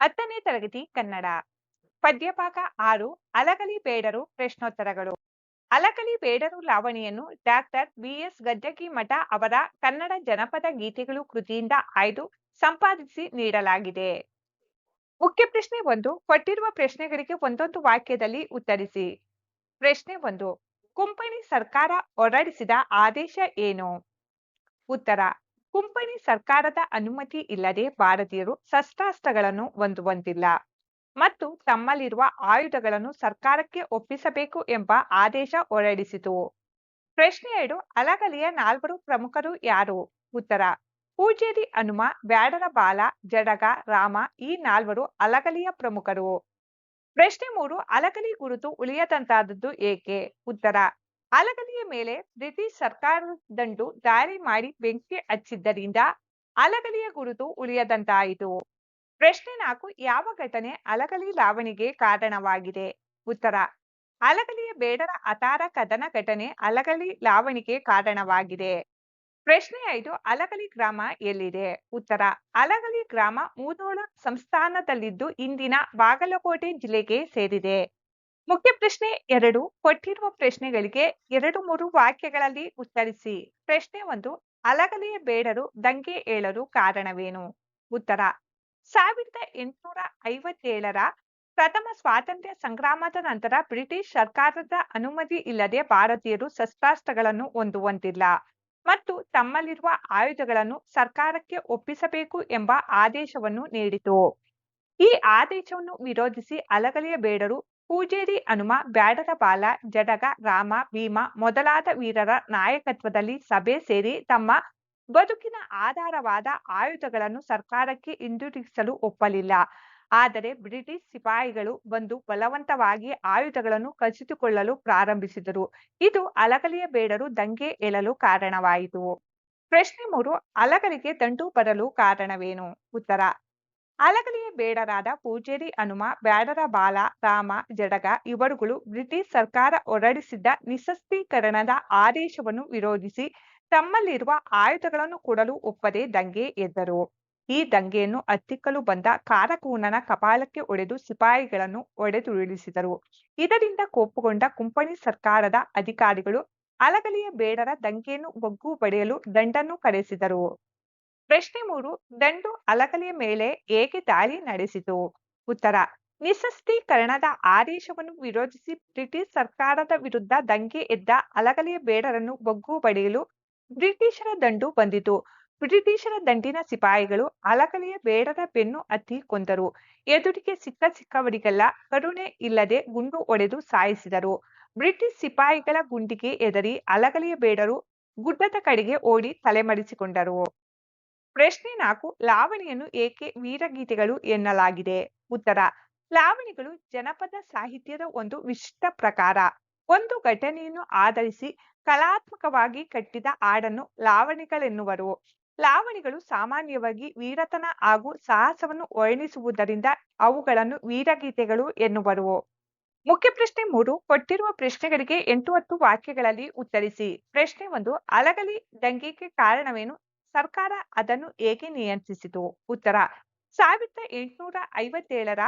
ಹತ್ತನೇ ತರಗತಿ ಕನ್ನಡ. ಪದ್ಯಭಾಗ ಆರು, ಅಲಗಲಿ ಬೇಡರು ಪ್ರಶ್ನೋತ್ತರಗಳು. ಅಲಕಲಿ ಬೇಡರು ಲಾವಣಿಯನ್ನು ಡಾಕ್ಟರ್ ಬಿಎಸ್ ಗದ್ದಗಿ ಮಠ ಅವರ ಕನ್ನಡ ಜನಪದ ಗೀತೆಗಳು ಕೃತಿಯಿಂದ ಆಯ್ದು ಸಂಪಾದಿಸಿ ನೀಡಲಾಗಿದೆ. ಮುಖ್ಯ ಪ್ರಶ್ನೆ ಒಂದು, ಕೊಟ್ಟಿರುವ ಪ್ರಶ್ನೆಗಳಿಗೆ ಒಂದೊಂದು ವಾಕ್ಯದಲ್ಲಿ ಉತ್ತರಿಸಿ. ಪ್ರಶ್ನೆ ಒಂದು, ಕುಂಪಣಿ ಸರ್ಕಾರ ಹೊರಡಿಸಿದ ಆದೇಶ ಏನು? ಉತ್ತರ ಕುಂಪಣಿ ಸರ್ಕಾರದ ಅನುಮತಿ ಇಲ್ಲದೆ ಭಾರತೀಯರು ಶಸ್ತ್ರಾಸ್ತ್ರಗಳನ್ನು ಹೊಂದುವಂತಿಲ್ಲ ಮತ್ತು ತಮ್ಮಲ್ಲಿರುವ ಆಯುಧಗಳನ್ನು ಸರ್ಕಾರಕ್ಕೆ ಒಪ್ಪಿಸಬೇಕು ಎಂಬ ಆದೇಶ ಹೊರಡಿಸಿತು. ಪ್ರಶ್ನೆ ಎರಡು, ಅಲಗಲಿಯ ನಾಲ್ವರು ಪ್ರಮುಖರು ಯಾರು? ಉತ್ತರ, ಪೂಜೇರಿ ಹನುಮ ಬ್ಯಾಡರ ಬಾಲ ಜಡಗ, ರಾಮ ಈ ನಾಲ್ವರು ಅಲಗಲಿಯ ಪ್ರಮುಖರು. ಪ್ರಶ್ನೆ ಮೂರು, ಅಲಗಲಿ ಗುರುತು ಉಳಿಯದಂತಾದದ್ದು ಏಕೆ? ಉತ್ತರ ಅಲಗಲಿಯ ಮೇಲೆ ಬ್ರಿಟಿಷ್ ಸರ್ಕಾರದಂಡು ದಾಳಿ ಮಾಡಿ ಬೆಂಕಿ ಹಚ್ಚಿದ್ದರಿಂದ ಅಲಗಲಿಯ ಗುರುತು ಉಳಿಯದಂತಾಯಿತು. ಪ್ರಶ್ನೆ ನಾಲ್ಕು, ಯಾವ ಘಟನೆ ಅಲಗಲಿ ಲಾವಣಿಗೆ ಕಾರಣವಾಗಿದೆ? ಉತ್ತರ ಅಲಗಲಿಯ ಬೇಡರ ಅತಾರ ಕದನ ಘಟನೆ ಅಲಗಲಿ ಲಾವಣಿಗೆ ಕಾರಣವಾಗಿದೆ. ಪ್ರಶ್ನೆ ಐದು ಅಲಗಲಿ ಗ್ರಾಮ ಎಲ್ಲಿದೆ? ಉತ್ತರ ಅಲಗಲಿ ಗ್ರಾಮ ಮೂದೋಳ ಸಂಸ್ಥಾನದಲ್ಲಿದ್ದು ಇಂದಿನ ಬಾಗಲಕೋಟೆ ಜಿಲ್ಲೆಗೆ ಸೇರಿದೆ. ಮುಖ್ಯ ಪ್ರಶ್ನೆ ಎರಡು. ಕೊಟ್ಟಿರುವ ಪ್ರಶ್ನೆಗಳಿಗೆ ಎರಡು ಮೂರು ವಾಕ್ಯಗಳಲ್ಲಿ ಉತ್ತರಿಸಿ. ಪ್ರಶ್ನೆ ಒಂದು, ಅಲಗಲಿಯ ಬೇಡರು ದಂಗೆ ಏಳಲು ಕಾರಣವೇನು? ಉತ್ತರ, ಸಾವಿರದ ಎಂಟುನೂರ ಐವತ್ತೇಳರ ಪ್ರಥಮ ಸ್ವಾತಂತ್ರ್ಯ ಸಂಗ್ರಾಮದ ನಂತರ ಬ್ರಿಟಿಷ್ ಸರ್ಕಾರದ ಅನುಮತಿ ಇಲ್ಲದೆ ಭಾರತೀಯರು ಶಸ್ತ್ರಾಸ್ತ್ರಗಳನ್ನು ಹೊಂದುವಂತಿಲ್ಲ ಮತ್ತು ತಮ್ಮಲ್ಲಿರುವ ಆಯುಧಗಳನ್ನು ಸರ್ಕಾರಕ್ಕೆ ಒಪ್ಪಿಸಬೇಕು ಎಂಬ ಆದೇಶವನ್ನು ನೀಡಿತು. ಈ ಆದೇಶವನ್ನು ವಿರೋಧಿಸಿ ಅಲಗಲಿಯ ಬೇಡರು ಪೂಜೇರಿ, ಹನುಮ, ಬ್ಯಾಡರ ಬಾಲ, ಜಡಗ, ರಾಮ, ಭೀಮ ಮೊದಲಾದ ವೀರರ ನಾಯಕತ್ವದಲ್ಲಿ ಸಭೆ ಸೇರಿ ತಮ್ಮ ಬದುಕಿನ ಆಧಾರವಾದ ಆಯುಧಗಳನ್ನು ಸರ್ಕಾರಕ್ಕೆ ಹಿಂದಿರುಗಿಸಲು ಒಪ್ಪಲಿಲ್ಲ. ಆದರೆ ಬ್ರಿಟಿಷ್ ಸಿಪಾಯಿಗಳು ಬಂದು ಬಲವಂತವಾಗಿ ಆಯುಧಗಳನ್ನು ಕಸಿದುಕೊಳ್ಳಲು ಪ್ರಾರಂಭಿಸಿದರು. ಇದು ಅಲಗಲಿಯ ಬೇಡರು ದಂಗೆ ಏಳಲು ಕಾರಣವಾಯಿತು. ಪ್ರಶ್ನೆ ಮೂರು, ಅಲಗಲಿಗೆ ದಂಡು ಬರಲು ಕಾರಣವೇನು? ಉತ್ತರ ಅಲಗಲಿಯ ಬೇಡರಾದ ಪೂಜೇರಿ, ಹನುಮ, ಬ್ಯಾಡರ ಬಾಲ, ರಾಮ, ಜಡಗ ಇವರುಗಳು ಬ್ರಿಟಿಷ್ ಸರ್ಕಾರ ಹೊರಡಿಸಿದ್ದ ನಿಶಸ್ತ್ರೀಕರಣದ ಆದೇಶವನ್ನು ವಿರೋಧಿಸಿ ತಮ್ಮಲ್ಲಿರುವ ಆಯುಧಗಳನ್ನು ಕೊಡಲು ಒಪ್ಪದೆ ದಂಗೆ ಎದ್ದರು. ಈ ದಂಗೆಯನ್ನು ಹತ್ತಿಕ್ಕಲು ಬಂದ ಕಾರಕೂನನ ಕಪಾಲಕ್ಕೆ ಒಡೆದು ಸಿಪಾಯಿಗಳನ್ನು ಒಡೆದುರುಳಿಸಿದರು. ಇದರಿಂದ ಕೋಪಗೊಂಡ ಕುಂಪಣಿ ಸರ್ಕಾರದ ಅಧಿಕಾರಿಗಳು ಅಲಗಲಿಯ ಬೇಡರ ದಂಗೆಯನ್ನು ಒಗ್ಗು ಬಡಿಯಲು ದಂಡನ್ನು ಕರೆಸಿದರು. ಪ್ರಶ್ನೆ ಮೂರು, ದಂಡು ಅಲಕಲಿಯ ಮೇಲೆ ಏಕೆ ದಾಳಿ ನಡೆಸಿತು? ಉತ್ತರ ನಿಶಸ್ತ್ರೀಕರಣದ ಆದೇಶವನ್ನು ವಿರೋಧಿಸಿ ಬ್ರಿಟಿಷ್ ಸರ್ಕಾರದ ವಿರುದ್ಧ ದಂಗೆ ಎದ್ದ ಅಲಗಲಿಯ ಬೇಡರನ್ನು ಬಗ್ಗು ಬಡಿಯಲು ಬ್ರಿಟಿಷರ ದಂಡು ಬಂದಿತು. ಬ್ರಿಟಿಷರ ದಂಡಿನ ಸಿಪಾಯಿಗಳು ಅಲಕಲಿಯ ಬೇಡರ ಬೆನ್ನು ಹತ್ತಿ ಕೊಂದರು. ಎದುರಿಗೆ ಸಿಕ್ಕ ಸಿಕ್ಕವರಿಗೆಲ್ಲ ಕರುಣೆ ಇಲ್ಲದೆ ಗುಂಡು ಒಡೆದು ಸಾಯಿಸಿದರು. ಬ್ರಿಟಿಷ್ ಸಿಪಾಯಿಗಳ ಗುಂಡಿಗೆ ಎದರಿ ಅಲಗಲಿಯ ಬೇಡರು ಗುಡ್ಡದ ಕಡೆಗೆ ಓಡಿ ತಲೆಮರೆಸಿಕೊಂಡರು ಪ್ರಶ್ನೆ ನಾಲ್ಕು, ಲಾವಣಿಯನ್ನು ಏಕೆ ವೀರಗೀತೆಗಳು ಎನ್ನಲಾಗಿದೆ? ಉತ್ತರ, ಲಾವಣಿಗಳು ಜನಪದ ಸಾಹಿತ್ಯದ ಒಂದು ವಿಶಿಷ್ಟ ಪ್ರಕಾರ. ಒಂದು ಘಟನೆಯನ್ನು ಆಧರಿಸಿ ಕಲಾತ್ಮಕವಾಗಿ ಕಟ್ಟಿದ ಹಾಡನ್ನು ಲಾವಣಿಗಳೆನ್ನುವರು. ಲಾವಣಿಗಳು ಸಾಮಾನ್ಯವಾಗಿ ವೀರತನ ಹಾಗೂ ಸಾಹಸವನ್ನು ವರ್ಣಿಸುವುದರಿಂದ ಅವುಗಳನ್ನು ವೀರಗೀತೆಗಳು ಎನ್ನುವರು. ಮುಖ್ಯ ಪ್ರಶ್ನೆ ಮೂರು, ಕೊಟ್ಟಿರುವ ಪ್ರಶ್ನೆಗಳಿಗೆ ಎಂಟು ಹತ್ತು ವಾಕ್ಯಗಳಲ್ಲಿ ಉತ್ತರಿಸಿ. ಪ್ರಶ್ನೆ ಒಂದು, ಅಲಗಲಿ ದಂಗೆಗೆ ಕಾರಣವೇನು? ಸರ್ಕಾರ ಅದನ್ನು ಹೇಗೆ ನಿಯಂತ್ರಿಸಿತು? ಉತ್ತರ, ಸಾವಿರದ ಎಂಟುನೂರ ಐವತ್ತೇಳರ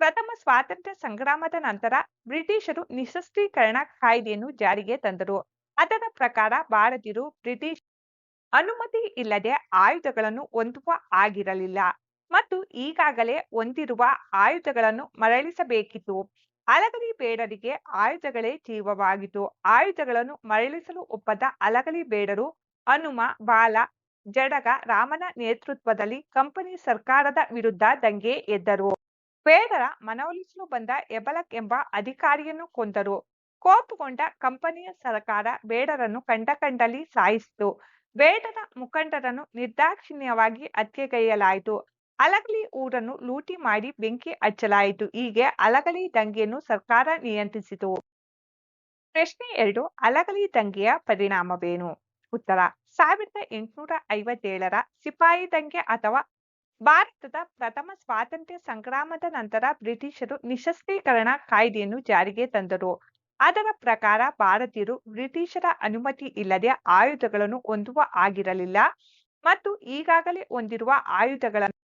ಪ್ರಥಮ ಸ್ವಾತಂತ್ರ್ಯ ಸಂಗ್ರಾಮದ ನಂತರ ಬ್ರಿಟಿಷರು ನಿಶಸ್ತ್ರೀಕರಣ ಕಾಯ್ದೆಯನ್ನು ಜಾರಿಗೆ ತಂದರು. ಅದರ ಪ್ರಕಾರ ಭಾರತೀಯರು ಬ್ರಿಟಿಷ್ ಅನುಮತಿ ಇಲ್ಲದೆ ಆಯುಧಗಳನ್ನು ಹೊಂದುವ ಆಗಿರಲಿಲ್ಲ ಮತ್ತು ಈಗಾಗಲೇ ಹೊಂದಿರುವ ಆಯುಧಗಳನ್ನು ಮರಳಿಸಬೇಕಿತ್ತು. ಅಲಗಲಿ ಬೇಡರಿಗೆ ಆಯುಧಗಳೇ ಜೀವವಾಗಿತ್ತು. ಆಯುಧಗಳನ್ನು ಮರಳಿಸಲು ಒಪ್ಪದ ಅಲಗಲಿ ಬೇಡರು ಹನುಮ, ಬಾಲ ಜಡಗ ರಾಮನ ನೇತೃತ್ವದಲ್ಲಿ ಕಂಪನಿ ಸರ್ಕಾರದ ವಿರುದ್ಧ ದಂಗೆ ಎದ್ದರು. ಬೇಡರ ಮನವೊಲಿಸಲು ಬಂದ ಎಬಲಕ್ ಎಂಬ ಅಧಿಕಾರಿಯನ್ನು ಕೊಂದರು. ಕೋಪಗೊಂಡ ಕಂಪನಿಯ ಸರ್ಕಾರ ಬೇಡರನ್ನು ಕಂಡ ಕಂಡಲ್ಲಿ ಸಾಯಿಸಿತು. ಬೇಡರ ಮುಖಂಡರನ್ನು ನಿರ್ದಾಕ್ಷಿಣ್ಯವಾಗಿ ಹತ್ಯೆಗೈಯಲಾಯಿತು ಅಲಗಲಿ ಊರನ್ನು ಲೂಟಿ ಮಾಡಿ ಬೆಂಕಿ ಹಚ್ಚಲಾಯಿತು. ಹೀಗೆ ಅಲಗಲಿ ದಂಗೆಯನ್ನು ಸರ್ಕಾರ ನಿಯಂತ್ರಿಸಿತು. ಪ್ರಶ್ನೆ ಎರಡು, ಅಲಗಲಿ ದಂಗೆಯ ಪರಿಣಾಮವೇನು? ಉತ್ತರ, ಸಾವಿರದ ಎಂಟುನೂರ ಐವತ್ತೇಳರ ಸಿಪಾಯಿ ದಂಗೆ ಅಥವಾ ಭಾರತದ ಪ್ರಥಮ ಸ್ವಾತಂತ್ರ್ಯ ಸಂಗ್ರಾಮದ ನಂತರ ಬ್ರಿಟಿಷರು ನಿಶಸ್ತ್ರೀಕರಣ ಕಾಯ್ದೆಯನ್ನು ಜಾರಿಗೆ ತಂದರು. ಅದರ ಪ್ರಕಾರ ಭಾರತೀಯರು ಬ್ರಿಟಿಷರ ಅನುಮತಿ ಇಲ್ಲದೆ ಆಯುಧಗಳನ್ನು ಹೊಂದುವ ಆಗಿರಲಿಲ್ಲ ಮತ್ತು ಈಗಾಗಲೇ ಹೊಂದಿರುವ ಆಯುಧಗಳನ್ನು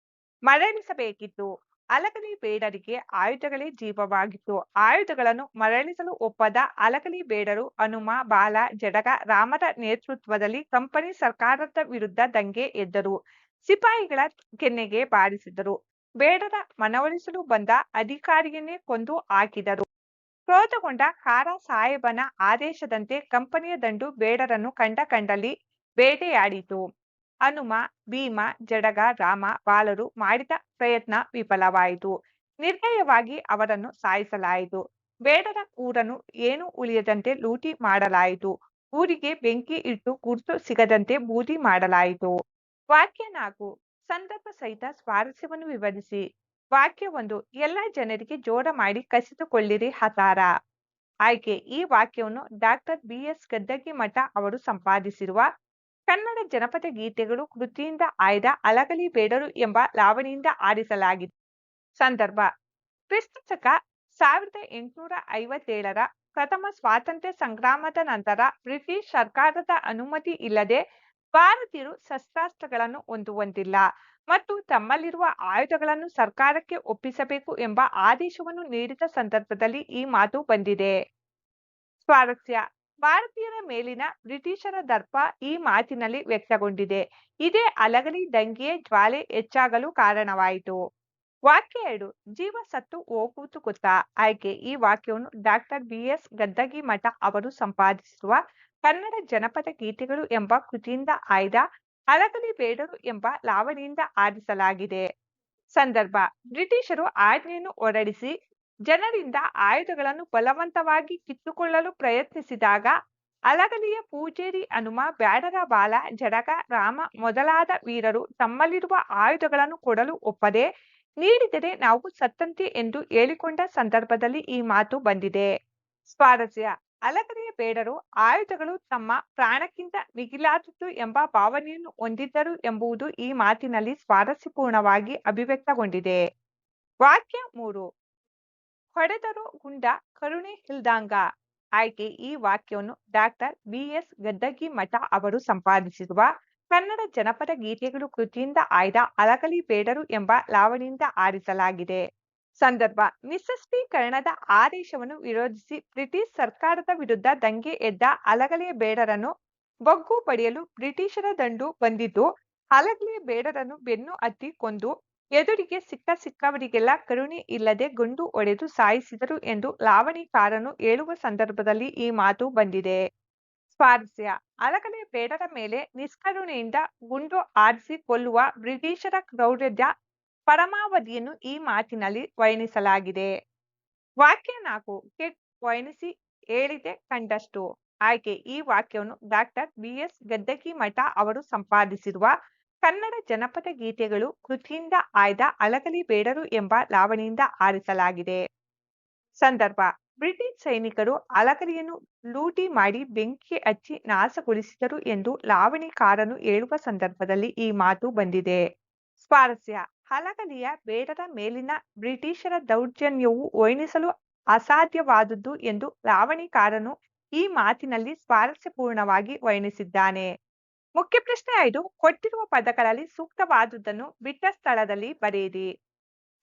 ಮರಳಿಸಬೇಕಿತ್ತು. ಅಲಗಲಿ ಬೇಡರಿಗೆ ಆಯುಧಗಳೇ ಜೀವವಾಗಿತ್ತು. ಆಯುಧಗಳನ್ನು ಮರಳಿಸಲು ಒಪ್ಪದ ಅಲಕಲಿ ಬೇಡರು ಹನುಮ, ಬಾಲ, ಜಡಗ ರಾಮರ ನೇತೃತ್ವದಲ್ಲಿ ಕಂಪನಿ ಸರ್ಕಾರದ ವಿರುದ್ಧ ದಂಗೆ ಎದ್ದರು. ಸಿಪಾಯಿಗಳ ಕೆನ್ನೆಗೆ ಬಾರಿಸಿದರು ಬೇಡರ ಮನವೊಲಿಸಲು ಬಂದ ಅಧಿಕಾರಿಯನ್ನೇ ಕೊಂದು ಹಾಕಿದರು. ಕ್ರೋಧಗೊಂಡ ಖಾರ ಸಾಹೇಬನ ಆದೇಶದಂತೆ ಕಂಪನಿಯ ದಂಡು ಬೇಡರನ್ನು ಕಂಡ ಕಂಡಲ್ಲಿ ಬೇಟೆಯಾಡಿತು. ಹನುಮ, ಭೀಮ, ಜಡಗ, ರಾಮ ಬಾಲರು ಮಾಡಿದ ಪ್ರಯತ್ನ ವಿಫಲವಾಯಿತು. ನಿರ್ಣಯವಾಗಿ ಅವರನ್ನು ಸಾಯಿಸಲಾಯಿತು. ಬೇಡರ ಊರನ್ನು ಏನು ಉಳಿಯದಂತೆ ಲೂಟಿ ಮಾಡಲಾಯಿತು. ಊರಿಗೆ ಬೆಂಕಿ ಇಟ್ಟು ಗುರುತು ಸಿಗದಂತೆ ಬೂದಿ ಮಾಡಲಾಯಿತು. ವಾಕ್ಯ ನಾಲ್ಕು. ಸಂದರ್ಭ ಸಹಿತ ಸ್ವಾರಸ್ಯವನ್ನು ವಿವರಿಸಿ. ವಾಕ್ಯ ಒಂದು ಎಲ್ಲ ಜನರಿಗೆ ಜೋಡ ಮಾಡಿ ಕಸಿದುಕೊಳ್ಳಿರಿ ಹತಾರ. ಆಯ್ಕೆ. ಈ ವಾಕ್ಯವನ್ನು ಡಾಕ್ಟರ್ ಬಿ ಎಸ್ ಮಠ ಅವರು ಸಂಪಾದಿಸಿರುವ ಕನ್ನಡ ಜನಪದ ಗೀತೆಗಳು ಕೃತಿಯಿಂದ ಆಯ್ದ ಅಲಗಲಿ ಬೇಡರು ಎಂಬ ಲಾವಣಿಯಿಂದ ಆರಿಸಲಾಗಿದೆ ಸಂದರ್ಭ. ಕ್ರಿಸ್ತಕ ಸಾವಿರದ ಎಂಟುನೂರ ಐವತ್ತೇಳರ ಪ್ರಥಮ ಸ್ವಾತಂತ್ರ್ಯ ಸಂಗ್ರಾಮದ ನಂತರ ಬ್ರಿಟಿಷ್ ಸರ್ಕಾರದ ಅನುಮತಿ ಇಲ್ಲದೆ ಭಾರತೀಯರು ಶಸ್ತ್ರಾಸ್ತ್ರಗಳನ್ನು ಹೊಂದುವಂತಿಲ್ಲ ಮತ್ತು ತಮ್ಮಲ್ಲಿರುವ ಆಯುಧಗಳನ್ನು ಸರ್ಕಾರಕ್ಕೆ ಒಪ್ಪಿಸಬೇಕು ಎಂಬ ಆದೇಶವನ್ನು ನೀಡಿದ ಸಂದರ್ಭದಲ್ಲಿ ಈ ಮಾತು ಬಂದಿದೆ. ಸ್ವಾರಸ್ಯ. ಭಾರತೀಯರ ಮೇಲಿನ ಬ್ರಿಟಿಷರ ದರ್ಪ ಈ ಮಾತಿನಲ್ಲಿ ವ್ಯಕ್ತಗೊಂಡಿದೆ. ಇದೇ ಅಲಗಲಿ ದಂಗೆಯ ಜ್ವಾಲೆ ಹೆಚ್ಚಾಗಲು ಕಾರಣವಾಯಿತು. ವಾಕ್ಯ ಎರಡು, ಜೀವ ಸತ್ತು ಹೋಗುವುದು ಗೊತ್ತಾ? ಆಯ್ಕೆ, ಈ ವಾಕ್ಯವನ್ನು ಡಾಕ್ಟರ್ ಬಿ ಎಸ್ ಗದ್ದಗಿ ಮಠ ಅವರು ಸಂಪಾದಿಸಿರುವ ಕನ್ನಡ ಜನಪದ ಗೀತೆಗಳು ಎಂಬ ಕೃತಿಯಿಂದ ಆಯ್ದ ಅಲಗಲಿ ಬೇಡರು ಎಂಬ ಲಾವಣಿಯಿಂದ ಆರಿಸಲಾಗಿದೆ. ಸಂದರ್ಭ, ಬ್ರಿಟಿಷರು ಆಜ್ಞೆಯನ್ನು ಹೊರಡಿಸಿ ಜನರಿಂದ ಆಯುಧಗಳನ್ನು ಬಲವಂತವಾಗಿ ಕಿತ್ತುಕೊಳ್ಳಲು ಪ್ರಯತ್ನಿಸಿದಾಗ ಅಲಗಲಿಯ ಪೂಜೇರಿ ಹನುಮ, ಬ್ಯಾಡರ ಬಾಲ, ಜಡಗ, ರಾಮ ಮೊದಲಾದ ವೀರರು ತಮ್ಮಲ್ಲಿರುವ ಆಯುಧಗಳನ್ನು ಕೊಡಲು ಒಪ್ಪದೆ ನೀಡಿದರೆ ನಾವು ಸತ್ತಂತೆ ಎಂದು ಹೇಳಿಕೊಂಡ ಸಂದರ್ಭದಲ್ಲಿ ಈ ಮಾತು ಬಂದಿದೆ. ಸ್ವಾರಸ್ಯ. ಅಲಗಲಿಯ ಬೇಡರು ಆಯುಧಗಳು ತಮ್ಮ ಪ್ರಾಣಕ್ಕಿಂತ ಮಿಗಿಲಾದದ್ದು ಎಂಬ ಭಾವನೆಯನ್ನು ಹೊಂದಿದ್ದರು ಎಂಬುದು ಈ ಮಾತಿನಲ್ಲಿ ಸ್ವಾರಸ್ಯಪೂರ್ಣವಾಗಿ ಅಭಿವ್ಯಕ್ತಗೊಂಡಿದೆ. ವಾಕ್ಯ ಮೂರು. ಹೊಡೆದರು ಗುಂಡ ಕರುಣೆ ಇಲ್ದಂಗ. ಆಯ್ಕೆ ಈ ವಾಕ್ಯವನ್ನು ಡಾಕ್ಟರ್ ಬಿಎಸ್ ಗದ್ದಗಿಮಠ ಗದ್ದಗಿ ಮಠ ಅವರು ಸಂಪಾದಿಸಿರುವ ಕನ್ನಡ ಜನಪದ ಗೀತೆಗಳು ಕೃತಿಯಿಂದ ಆಯ್ದ ಅಲಗಲಿ ಬೇಡರು ಎಂಬ ಲಾವಣಿಯಿಂದ ಆರಿಸಲಾಗಿದೆ. ಸಂದರ್ಭ ನಿಶಸ್ತ್ರೀಕರಣದ ಆದೇಶವನ್ನು ವಿರೋಧಿಸಿ ಬ್ರಿಟಿಷ್ ಸರ್ಕಾರದ ವಿರುದ್ಧ ದಂಗೆ ಎದ್ದ ಅಲಗಲೆ ಬೇಡರನ್ನು ಬಗ್ಗು ಪಡೆಯಲು ಬ್ರಿಟಿಷರ ದಂಡು ಬಂದಿದ್ದು, ಅಲಗಲೆ ಬೇಡರನ್ನು ಬೆನ್ನು ಹತ್ತಿ ಕೊಂದು ಎದುರಿಗೆ ಸಿಕ್ಕ ಸಿಕ್ಕವರಿಗೆಲ್ಲ ಕರುಣೆ ಇಲ್ಲದೆ ಗುಂಡು ಒಡೆದು ಸಾಯಿಸಿದರು ಎಂದು ಲಾವಣಿಕಾರನು ಹೇಳುವ ಸಂದರ್ಭದಲ್ಲಿ ಈ ಮಾತು ಬಂದಿದೆ. ಸ್ವಾರಸ್ಯ. ಅಲಗಲೆ ಬೇಡರ ಮೇಲೆ ನಿಷ್ಕರುಣೆಯಿಂದ ಗುಂಡು ಆರಿಸಿ ಕೊಲ್ಲುವ ಬ್ರಿಟಿಷರ ಕ್ರೌರ್ಯದ ಪರಮಾವಧಿಯನ್ನು ಈ ಮಾತಿನಲ್ಲಿ ವರ್ಣಿಸಲಾಗಿದೆ. ವಾಕ್ಯ ನಾಲ್ಕು. ಕೆಟ್ ವರ್ಣಿಸಿ ಹೇಳಿದೆ ಕಂಡಷ್ಟು. ಆಯ್ಕೆ. ಈ ವಾಕ್ಯವನ್ನು ಡಾಕ್ಟರ್ ಬಿ ಎಸ್ ಗದ್ದಗಿ ಮಠ ಅವರು ಸಂಪಾದಿಸಿರುವ ಕನ್ನಡ ಜನಪದ ಗೀತೆಗಳು ಕೃತಿಯಿಂದ ಆಯ್ದ ಅಳಗಲಿ ಬೇಡರು ಎಂಬ ಲಾವಣಿಯಿಂದ ಆರಿಸಲಾಗಿದೆ. ಸಂದರ್ಭ, ಬ್ರಿಟಿಷ್ ಸೈನಿಕರು ಅಲಗಲಿಯನ್ನು ಲೂಟಿ ಮಾಡಿ ಬೆಂಕಿ ಹಚ್ಚಿ ನಾಶಗೊಳಿಸಿದರು ಎಂದು ಲಾವಣಿಕಾರನು ಹೇಳುವ ಸಂದರ್ಭದಲ್ಲಿ ಈ ಮಾತು ಬಂದಿದೆ. ಸ್ವಾರಸ್ಯ ಹಲಗಲಿಯ ಬೇಡರ ಮೇಲಿನ ಬ್ರಿಟಿಷರ ದೌರ್ಜನ್ಯವು ವರ್ಣಿಸಲು ಅಸಾಧ್ಯವಾದುದು ಎಂದು ಲಾವಣಿಕಾರನು ಈ ಮಾತಿನಲ್ಲಿ ಸ್ವಾರಸ್ಯಪೂರ್ಣವಾಗಿ ವರ್ಣಿಸಿದ್ದಾನೆ. ಮುಖ್ಯ ಪ್ರಶ್ನೆ ಐದು, ಕೊಟ್ಟಿರುವ ಪದಗಳಲ್ಲಿ ಸೂಕ್ತವಾದುದನ್ನು ಬಿಟ್ಟ ಸ್ಥಳದಲ್ಲಿ ಬರೆಯಿರಿ.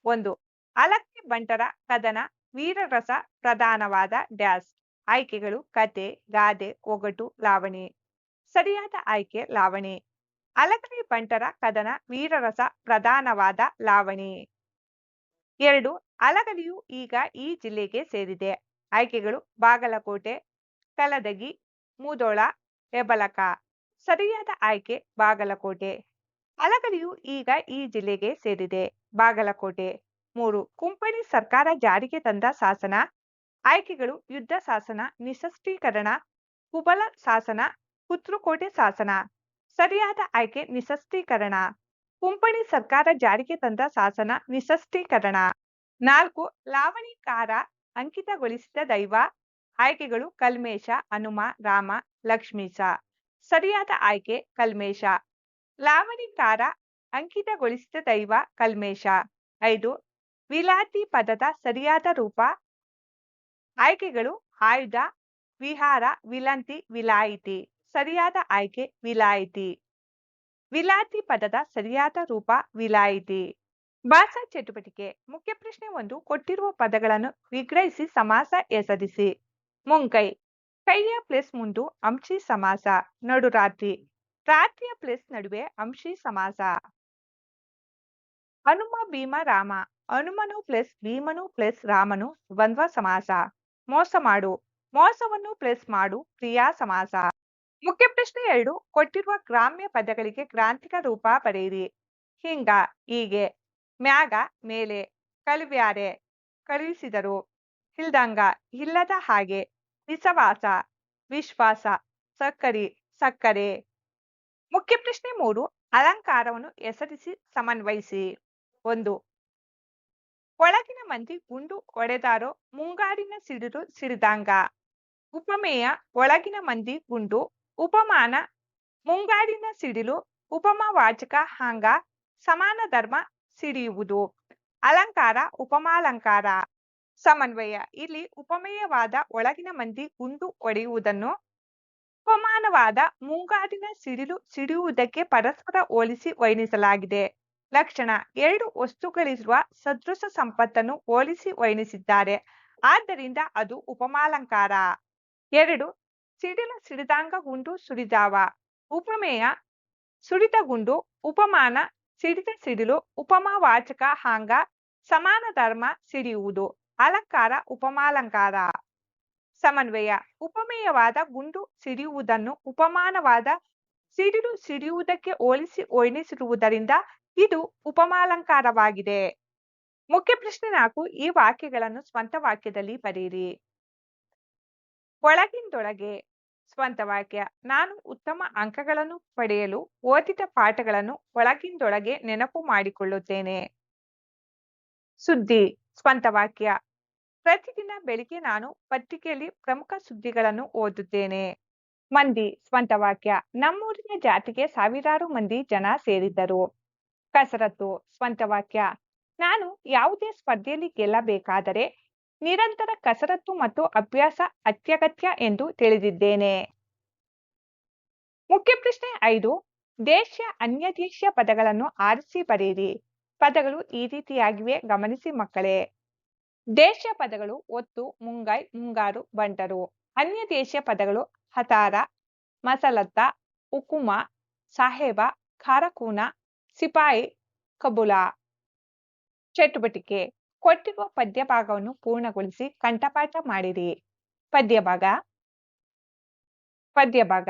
ಒಂದು ಅಲಕ್ಕಿ ಬಂಟರ ಕದನ ವೀರರಸ ಪ್ರಧಾನವಾದ ಡ್ಯಾಸ್. ಆಯ್ಕೆಗಳು ಕತೆ, ಗಾದೆ, ಒಗಟು, ಲಾವಣಿ. ಸರಿಯಾದ ಆಯ್ಕೆ, ಲಾವಣಿ. ಅಲಕ್ಕಿ ಬಂಟರ ಕದನ ವೀರರಸ ಪ್ರಧಾನವಾದ ಲಾವಣಿ. ಎರಡು, ಅಲಗಲಿಯು ಈಗ ಈ ಜಿಲ್ಲೆಗೆ ಸೇರಿದೆ. ಆಯ್ಕೆಗಳು ಬಾಗಲಕೋಟೆ, ಕಲದಗಿ, ಮೂದೋಳ, ಹೆಬಲಕ. ಸರಿಯಾದ ಆಯ್ಕೆ ಬಾಗಲಕೋಟೆ. ಅಲಗಡಿಯು ಈಗ ಈ ಜಿಲ್ಲೆಗೆ ಸೇರಿದೆ. ಬಾಗಲಕೋಟೆ. ಮೂರು, ಕುಂಪಣಿ ಸರ್ಕಾರ ಜಾರಿಗೆ ತಂದ ಶಾಸನ. ಆಯ್ಕೆಗಳು ಯುದ್ಧ ಶಾಸನ, ನಿಶಸ್ತ್ರೀಕರಣ, ಕುಬಲ ಶಾಸನ ಪುತ್ರಕೋಟೆ ಶಾಸನ. ಸರಿಯಾದ ಆಯ್ಕೆ, ನಿಶಸ್ತ್ರೀಕರಣ. ಕುಂಪಣಿ ಸರ್ಕಾರ ಜಾರಿಗೆ ತಂದ ಶಾಸನ, ನಿಶಸ್ತ್ರೀಕರಣ. ನಾಲ್ಕು ಲಾವಣಿಕಾರ ಅಂಕಿತಗೊಳಿಸಿದ ದೈವ. ಆಯ್ಕೆಗಳು ಕಲ್ಮೇಶ, ಹನುಮ, ರಾಮ, ಲಕ್ಷ್ಮೀಶ. ಸರಿಯಾದ ಆಯ್ಕೆ, ಕಲ್ಮೇಶ. ಲಾವಣಿಕಾರ ಅಂಕಿತಗೊಳಿಸಿದ ದೈವ, ಕಲ್ಮೇಶ. ಐದು, ವಿಲಾತಿ ಪದದ ಸರಿಯಾದ ರೂಪ. ಆಯ್ಕೆಗಳು ಆಯುಧ, ವಿಹಾರ, ವಿಲಂತಿ, ವಿಲಾಯಿತಿ. ಸರಿಯಾದ ಆಯ್ಕೆ, ವಿಲಾಯಿತಿ. ವಿಲಾತಿ ಪದದ ಸರಿಯಾದ ರೂಪ, ವಿಲಾಯಿತಿ. ಭಾಷಾ ಚಟುವಟಿಕೆ. ಮುಖ್ಯ ಪ್ರಶ್ನೆ ಒಂದು, ಕೊಟ್ಟಿರುವ ಪದಗಳನ್ನು ವಿಗ್ರಹಿಸಿ ಸಮಾಸ ಎಸರಿಸಿ. ಮುಂಕೈ. ಕೈಯ ಪ್ಲಸ್ ಮುಂದು ಅಂಶಿ ಸಮಾಸ, ನಡು ರಾತ್ರಿ. ರಾತ್ರಿಯ ಪ್ಲಸ್ ನಡುವೆ ಅಂಶಿ ಸಮಾಸ. ಹನುಮ, ಭೀಮ, ರಾಮ. ಹನುಮನು ಪ್ಲಸ್, ಭೀಮನು ಪ್ಲಸ್, ರಾಮನು ದ್ವಂದ್ವ ಸಮಾಸ. ಮೋಸ ಮಾಡು. ಮೋಸವನ್ನು ಪ್ಲಸ್ ಮಾಡು ಕ್ರಿಯಾ ಸಮಾಸ. ಮುಖ್ಯ ಪ್ರಶ್ನೆ ಎರಡು, ಕೊಟ್ಟಿರುವ ಗ್ರಾಮ್ಯ ಪದಗಳಿಗೆ ಗ್ರಾಂಥಿಕ ರೂಪ ಬರೆಯಿರಿ. ಹಿಂಗ, ಹೀಗೆ. ಮ್ಯಾಗ, ಮೇಲೆ. ಕಳುವ್ಯಾರೆ ಕಳುಹಿಸಿದರು ಇಲ್ದಂಗ, ಇಲ್ಲದ ಹಾಗೆ. ವಿಸವಾಸ ವಿಶ್ವಾಸ, ಸಕ್ಕರಿ, ಸಕ್ಕರೆ. ಮುಖ್ಯ ಪ್ರಶ್ನೆ ಮೂರು, ಅಲಂಕಾರವನ್ನು ಹೆಸರಿಸಿ ಸಮನ್ವಯಿಸಿ. ಒಂದು, ಒಳಗಿನ ಮಂದಿ ಗುಂಡು ಒಡೆದಾರೋ ಮುಂಗಾರಿನ ಸಿಡಿರು ಸಿಡಿದಾಂಗ. ಉಪಮೇಯ, ಒಳಗಿನ ಮಂದಿ ಗುಂಡು, ಉಪಮಾನ, ಮುಂಗಾರಿನ ಸಿಡಿಲು ಉಪಮವಾಚಕ ಹಾಂಗ, ಸಮಾನ ಧರ್ಮ ಸಿಡಿಯುವುದು. ಅಲಂಕಾರ, ಉಪಮಾಲಂಕಾರ. ಸಮನ್ವಯ. ಇಲ್ಲಿ ಉಪಮೇಯವಾದ ಒಳಗಿನ ಮಂದಿ ಗುಂಡು ಒಡೆಯುವುದನ್ನು ಉಪಮಾನವಾದ ಮುಂಗಾರಿನ ಸಿಡಿಲು ಸಿಡಿಯುವುದಕ್ಕೆ ಪರಸ್ಪರ ಹೋಲಿಸಿ ವರ್ಣಿಸಲಾಗಿದೆ. ಲಕ್ಷಣ, ಎರಡು ವಸ್ತುಗಳಿರುವ ಸದೃಶ ಸಂಪತ್ತನ್ನು ಹೋಲಿಸಿ ವರ್ಣಿಸಿದ್ದಾರೆ. ಆದ್ದರಿಂದ ಅದು ಉಪಮಾಲಂಕಾರ. ಎರಡು, ಸಿಡಿಲ ಸಿಡಿದಾಂಗ ಗುಂಡು ಸುಡಿದಾವ. ಉಪಮೇಯ, ಸುಡಿದ ಗುಂಡು, ಉಪಮಾನ, ಸಿಡಿದ ಸಿಡಿಲು ಉಪಮಾವಾಚಕ ಹಾಂಗ, ಸಮಾನ ಧರ್ಮ ಸಿಡಿಯುವುದು. ಅಲಂಕಾರ ಉಪಮಾಲಂಕಾರ ಸಮನ್ವಯ. ಉಪಮೇಯವಾದ ಗುಂಡು ಸಿಡಿಯುವುದನ್ನು ಉಪಮಾನವಾದ ಸಿಡಿಲು ಸಿಡಿಯುವುದಕ್ಕೆ ಹೋಲಿಸಿ ಓಣಿಸಿರುವುದರಿಂದ ಇದು ಉಪಮಾಲಂಕಾರವಾಗಿದೆ ಮುಖ್ಯ ಪ್ರಶ್ನೆ ನಾಲ್ಕು, ಈ ವಾಕ್ಯಗಳನ್ನು ಸ್ವಂತ ವಾಕ್ಯದಲ್ಲಿ ಬರೆಯಿರಿ. ಒಳಗಿಂದೊಳಗೆ ಸ್ವಂತ ವಾಕ್ಯ. ನಾನು ಉತ್ತಮ ಅಂಕಗಳನ್ನು ಪಡೆಯಲು ಓದಿದ ಪಾಠಗಳನ್ನು ಒಳಗಿಂದೊಳಗೆ ನೆನಪು ಮಾಡಿಕೊಳ್ಳುತ್ತೇನೆ. ಸುದ್ದಿ. ಸ್ವಂತ ವಾಕ್ಯ ಪ್ರತಿದಿನ ಬೆಳಿಗ್ಗೆ ನಾನು ಪತ್ರಿಕೆಯಲ್ಲಿ ಪ್ರಮುಖ ಸುದ್ದಿಗಳನ್ನು ಓದುತ್ತೇನೆ. ಮಂದಿ ಸ್ವಂತ ವಾಕ್ಯ ನಮ್ಮೂರಿನ ಜಾತಿಗೆ ಸಾವಿರಾರು ಮಂದಿ ಜನ ಸೇರಿದ್ದರು. ಕಸರತ್ತು ಸ್ವಂತ ವಾಕ್ಯ ನಾನು ಯಾವುದೇ ಸ್ಪರ್ಧೆಯಲ್ಲಿ ಗೆಲ್ಲಬೇಕಾದರೆ ನಿರಂತರ ಕಸರತ್ತು ಮತ್ತು ಅಭ್ಯಾಸ ಅತ್ಯಗತ್ಯ ಎಂದು ತಿಳಿದಿದ್ದೇನೆ. ಮುಖ್ಯ ಪ್ರಶ್ನೆ ಐದು. ದೇಶ ಅನ್ಯ ದೇಶೀಯ ಪದಗಳನ್ನು ಆರಿಸಿ ಬರೆಯಿರಿ. ಪದಗಳು ಈ ರೀತಿಯಾಗಿವೆ. ಗಮನಿಸಿ ಮಕ್ಕಳೇ. ದೇಶ ಪದಗಳು ಒತ್ತು, ಮುಂಗೈ, ಮುಂಗಾರು, ಬಂಟರು. ಅನ್ಯ ದೇಶೀಯ ಪದಗಳು ಹತಾರ, ಮಸಲತ್ತ, ಉಕುಮ, ಸಾಹೇಬ ಖಾರಕೂನ ಸಿಪಾಯಿ, ಕಬುಲ. ಚಟುವಟಿಕೆ. ಕೊಟ್ಟಿರುವ ಪದ್ಯ ಭಾಗವನ್ನು ಪೂರ್ಣಗೊಳಿಸಿ ಕಂಠಪಾಠ ಮಾಡಿರಿ. ಪದ್ಯ ಭಾಗ ಪದ್ಯ ಭಾಗ